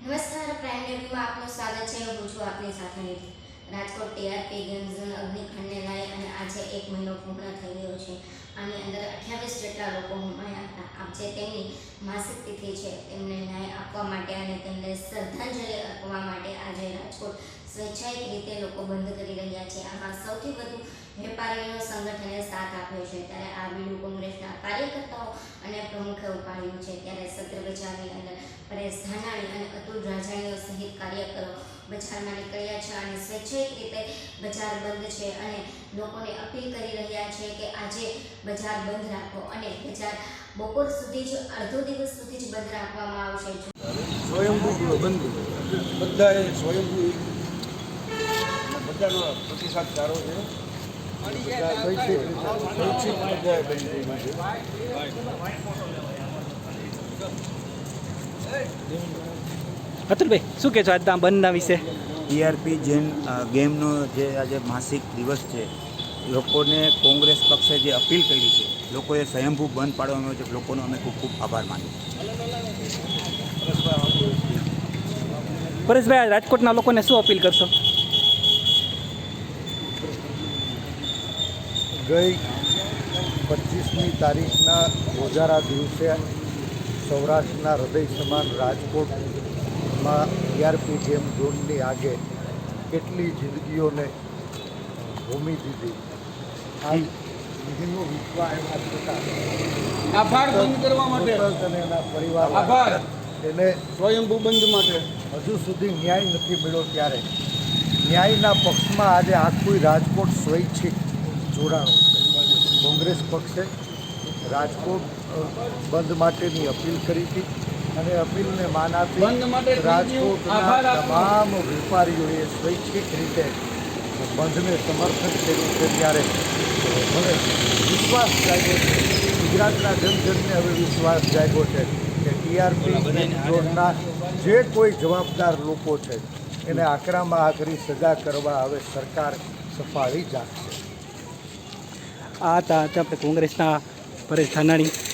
નમસ્કાર, પ્રાઇમ ન્યૂઝમાં આપનું સ્વાગત છે. હું છું આપની સાથે Nidhi Rajkot TRP game zone અગ્નિકાંડને લઈ અને આજે એક મહિનો પૂર્ણ થઈ ગયો છે. આની અંદર અઠ્યાવીસ જેટલા લોકો હુમાયા હતા. આપ જે તેમની માસિક તિથિ છે, તેમને ન્યાય આપવા માટે અને તેમને શ્રદ્ધાંજલિ આપવા માટે આજે રાજકોટ સ્વૈચ્છાઇક રીતે લોકો બંધ કરી રહ્યા છે. આમાં સૌથી વધુ વેપારીઓ સંગઠને સાથ આપ્યો છે. ત્યારે આ બીડું કોંગ્રેસના કાર્યકર્તાઓ અને પ્રમુખે ઉપાડ્યું છે. ત્યારે સત્ર બજારની અંદર પરેશ ધાનાણી અને અતુલ રાજાણીઓ સહિત કાર્યકરો બજારમાં નીકળ્યા છે અને સ્વૈચ્છિક રીતે બજાર બંધ છે અને લોકોને અપીલ કરી રહ્યા છે કે આજે બજાર બંધ રાખો અને બજાર બપોર સુધી જ, અડધો દિવસ સુધી જ બંધ રાખવામાં આવશે. સ્વયંભૂ બંધ. બધાએ સ્વયંભૂ બધાનો પ્રતિસાદ સારો છે. બધા સ્વૈચ્છિક અતુલભાઈ શું કહેશો આજના બંધના વિશે? ટીઆરપી જેમ ગેમનો જે આજે માસિક દિવસ છે લોકોને કોંગ્રેસ પક્ષે જે અપીલ કરી છે લોકોએ સ્વયંભૂ બંધ પાડવામાં આવ્યો છે. લોકોનો અમે ખૂબ ખૂબ આભાર માનીએ પરેશભાઈ આ રાજકોટના લોકોને શું અપીલ કરશો? ગઈ પચીસમી તારીખના રોજારા દિવસે સૌરાષ્ટ્રના હૃદય સમાન રાજકોટમાં ટીઆરપી ગેમ ઝોનની આગે કેટલી જિંદગીઓને ભૂમિ દીધી. આ વિશ્વાસ વિશ્વા એના છતાં આભાર બંધ કરવા માટે. પોતક અને એના પરિવાર આભાર. એને સ્વયંભૂ બંધ માટે. હજુ સુધી ન્યાય નથી મળ્યો ત્યારે. ન્યાયના પક્ષમાં આજે આખું રાજકોટ સ્વૈચ્છિક જોડાણું કોંગ્રેસ પક્ષે રાજકોટ બંધ માટેની અપીલ કરી હતી અને અપીલને માન આપી. રાજકોટના તમામ વેપારીઓએ સ્વૈચ્છિક રીતે બંધને સમર્થન કર્યું છે ત્યારે. હવે વિશ્વાસ જાગ્યો છે. ગુજરાતના જનજનને હવે વિશ્વાસ જાગ્યો છે કે ટીઆરપી જોડના જે કોઈ જવાબદાર લોકો છે એને આકરામાં આકરી સજા કરવા હવે સરકાર સફાળી જાગશે. આ હતા આપણે કોંગ્રેસના પરેશ ધાનાણી